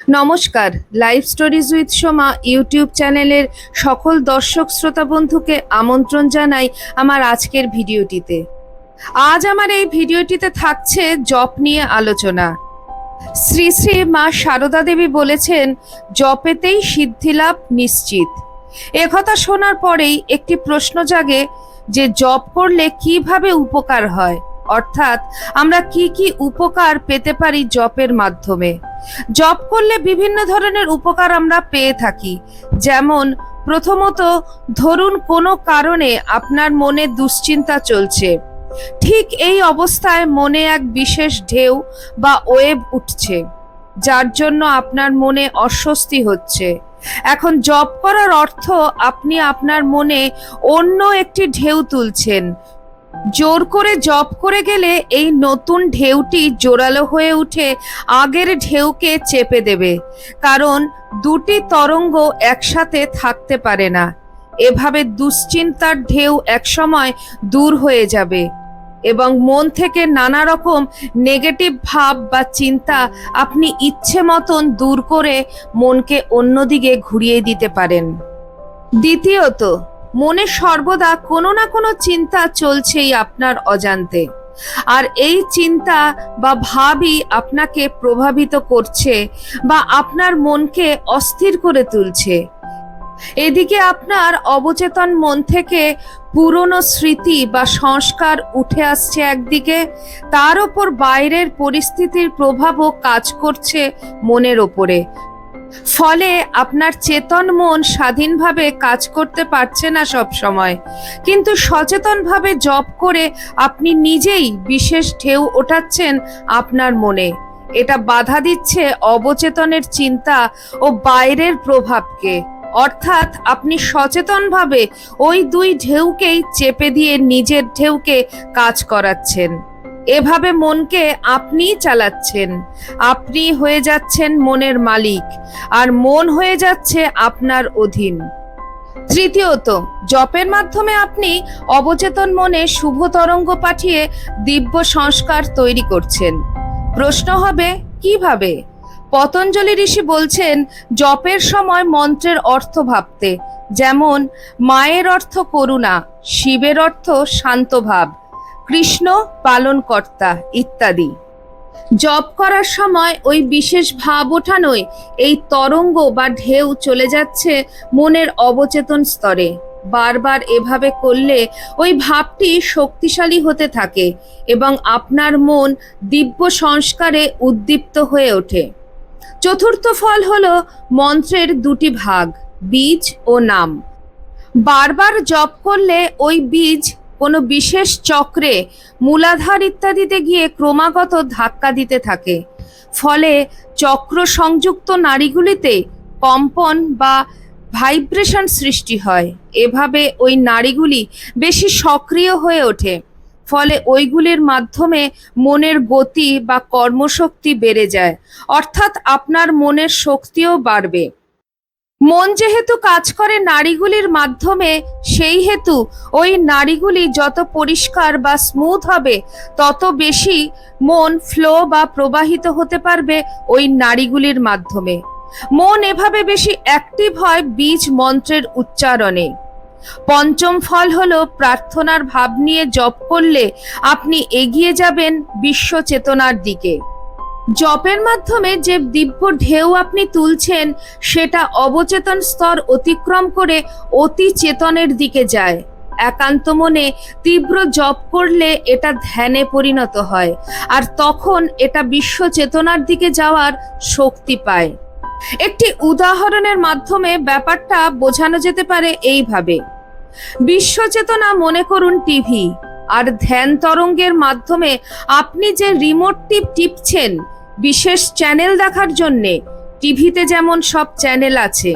নমস্কার live stories with Soma YouTube চ্যানেলের সকল দর্শক শ্রোতা বন্ধুকে আমন্ত্রণ জানাই আমার আজকের ভিডিওটিতে। আজ আমার এই ভিডিওটিতে থাকছে জপ নিয়ে আলোচনা। শ্রী শ্রী মা সারদা দেবী বলেছেন, জপেতেই সিদ্ধিলাভ নিশ্চিত। একথা শোনার পরেই একটি প্রশ্ন জাগে যে, জপ করলে কীভাবে উপকার হয়? অর্থাৎ আমরা কি কি উপকার পেতে পারি জপের মাধ্যমে? জব করলে বিভিন্ন ধরনের উপকার আমরা পেয়ে থাকি। যেমন, প্রথমত, ধরুন কোনো কারণে আপনার মনে দুশ্চিন্তা চলছে। ঠিক এই অবস্থায় মনে এক বিশেষ ঢেউ বা ওয়েব উঠছে, যার জন্য আপনার মনে অস্বস্তি হচ্ছে। এখন জব করার অর্থ আপনি আপনার মনে অন্য একটি ঢেউ তুলছেন জোর করে জব করে গেলে এই নতুন ঢেউটি জোরালো হয়ে উঠে আগের ঢেউকে চেপে দেবে। কারণ দুটি তরঙ্গ একসাথে থাকতে পারে না। এভাবে দুশ্চিন্তার ঢেউ একসময় দূর হয়ে যাবে এবং মন থেকে নানা রকম নেগেটিভ ভাব বা চিন্তা আপনি ইচ্ছে মতন দূর করে মনকে অন্যদিকে ঘুরিয়ে দিতে পারেন। দ্বিতীয়ত মনে সর্বদা কোনো না কোনো চিন্তা চলছেই আপনার অজান্তে। আর এই চিন্তা বা ভাবই আপনাকে প্রভাবিত করছে বা আপনার মনকে অস্থির করে তুলছে। এদিকে আপনার অবচেতন মন থেকে পুরনো স্মৃতি বা সংস্কার উঠে আসছে একদিকে, তার ওপর বাইরের পরিস্থিতির প্রভাবও কাজ করছে মনের ওপরে। ফলে আপনার চেতন মন স্বাধীনভাবে কাজ করতে পারছে না সব সময়। কিন্তু সচেতনভাবে জপ করে আপনি নিজেই বিশেষ ঢেউ ওঠাচ্ছেন আপনার মনে। এটা বাধা দিচ্ছে অবচেতনের চিন্তা ও বাইরের প্রভাবকে। অর্থাৎ আপনি সচেতনভাবে ওই দুই ঢেউকেই চেপে দিয়ে নিজের ঢেউকে কাজ করাচ্ছেন। এভাবে মনকে আপনিই চালাচ্ছেন। আপনি হয়ে যাচ্ছেন মনের মালিক, আর মন হয়ে যাচ্ছে আপনার অধীন। তৃতীয়ত, জপের মাধ্যমে আপনি অবচেতন মনে শুভ তরঙ্গ পাঠিয়ে দিব্য সংস্কার তৈরি করছেন। প্রশ্ন হবে, কীভাবে? পতঞ্জলি ঋষি বলছেন, জপের সময় মন্ত্রের অর্থ ভাবতে, যেমন, মায়ের অর্থ করুণা, শিবের অর্থ শান্ত ভাব কৃষ্ণ পালনকর্তা ইত্যাদি। জপ করার সময় ওই বিশেষ ভাব ওঠানোয় এই তরঙ্গ বা ঢেউ চলে যাচ্ছে মনের অবচেতন স্তরে। বারবার এভাবে করলে ওই ভাবটি শক্তিশালী হতে থাকে এবং আপনার মন দিব্য সংস্কারে উদ্দীপ্ত হয়ে ওঠে। চতুর্থ ফল হল মন্ত্রের দুটি ভাগ, বীজ ও নাম। বারবার জপ করলে ওই বীজ কোনো বিশেষ চক্রে মূলাধার ইত্যাদিতে গিয়ে ক্রমাগত ধাক্কা দিতে থাকে। ফলে চক্র সংযুক্ত নাড়িগুলিতে কম্পন বা ভাইব্রেশন সৃষ্টি হয়। এভাবে ওই নাড়িগুলি বেশি সক্রিয় হয়ে ওঠে। ফলে ওইগুলির মাধ্যমে মনের গতি বা কর্মশক্তি বেড়ে যায়। অর্থাৎ আপনার মনের শক্তিও বাড়বে। মন যেহেতু কাজ করে নাড়িগুলির মাধ্যমে, সেই হেতু ওই নাড়িগুলি যত পরিষ্কার বা স্মুথ হবে, তত বেশি মন ফ্লো বা প্রবাহিত হতে পারবে ওই নাড়িগুলির মাধ্যমে। মন এভাবে বেশি অ্যাক্টিভ হয় বীজ মন্ত্রের উচ্চারণে। পঞ্চম ফল হলো প্রার্থনার ভাব নিয়ে জপ করলে আপনি এগিয়ে যাবেন বিশ্ব চেতনার দিকে। জপের মাধ্যমে যে দিব্য ঢেউ আপনি তুলছেন, সেটা অবচেতন স্তর অতিক্রম করে অতি চেতনের দিকে যায়। একান্ত মনে তীব্র জপ করলে এটা ধ্যানে পরিণত হয়, আর তখন এটা বিশ্ব চেতনার দিকে যাওয়ার শক্তি পায়। একটি উদাহরণের মাধ্যমে ব্যাপারটা বোঝানো যেতে পারে এইভাবে। বিশ্ব চেতনা মনে করুন টিভি। আর ধ্যান তরঙ্গের মাধ্যমে আপনি যে রিমোটটি টিপছেন, বিশেষ চ্যানেল দেখার জন্যে, টিভিতে যেমন সব চ্যানেল আছে,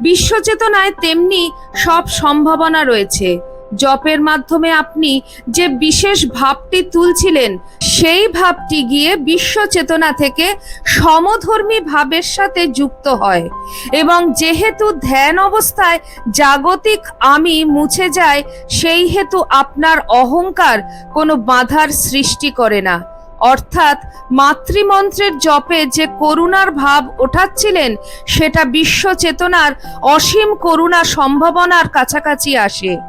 বিশ্বচেতনায় তেমনি সব সম্ভাবনা রয়েছে। জপের মাধ্যমে আপনি যে বিশেষ ভাবটি তুলছিলেন, সেই ভাবটি গিয়ে বিশ্ব চেতনা থেকে সমধর্মী ভাবের সাথে যুক্ত হয়। এবং যেহেতু ধ্যান অবস্থায় জাগতিক আমি মুছে যায়, সেই হেতু আপনার অহংকার কোনো বাধার সৃষ্টি করে না। অর্থাৎ মাতৃমন্ত্রের জপে যে করুণার ভাব ওঠাচ্ছিলেন, সেটা বিশ্ব চেতনার অসীম করুণা সম্ভাবনার কাছাকাছি আসে।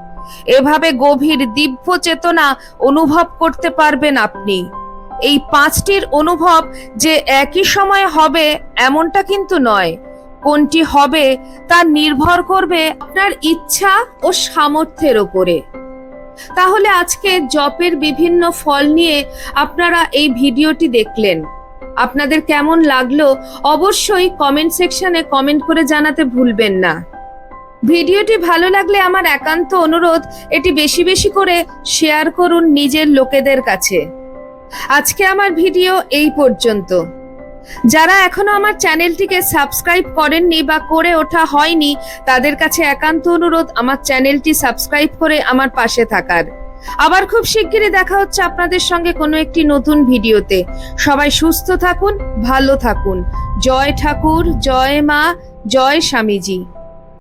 এভাবে গভীর দিব্য চেতনা অনুভব করতে পারবেন আপনি। এই পাঁচটির অনুভব যে একই সময়ে হবে এমনটা কিন্তু নয়। কোনটি হবে তা নির্ভর করবে আপনার ইচ্ছা ও সামর্থ্যের ওপরে তাহলে আজকে জপের বিভিন্ন ফল নিয়ে আপনারা এই ভিডিওটি দেখলেন। আপনাদের কেমন লাগল অবশ্যই কমেন্ট সেকশনে কমেন্ট করে জানাতে ভুলবেন না। ভিডিওটি ভালো লাগলে আমার একান্ত অনুরোধ, এটি বেশি বেশি করে শেয়ার করুন নিজের লোকেদের কাছে। আজকে আমার ভিডিও এই পর্যন্ত। যারা এখনও আমার চ্যানেলটিকে সাবস্ক্রাইব করেননি বা করে ওঠা হয়নি, তাদের কাছে একান্ত অনুরোধ, আমার চ্যানেলটি সাবস্ক্রাইব করে আমার পাশে থাকার। আবার খুব শিগগিরই দেখা হচ্ছে আপনাদের সঙ্গে কোনো একটি নতুন ভিডিওতে। সবাই সুস্থ থাকুন, ভালো থাকুন। জয় ঠাকুর, জয় মা, জয় স্বামীজি।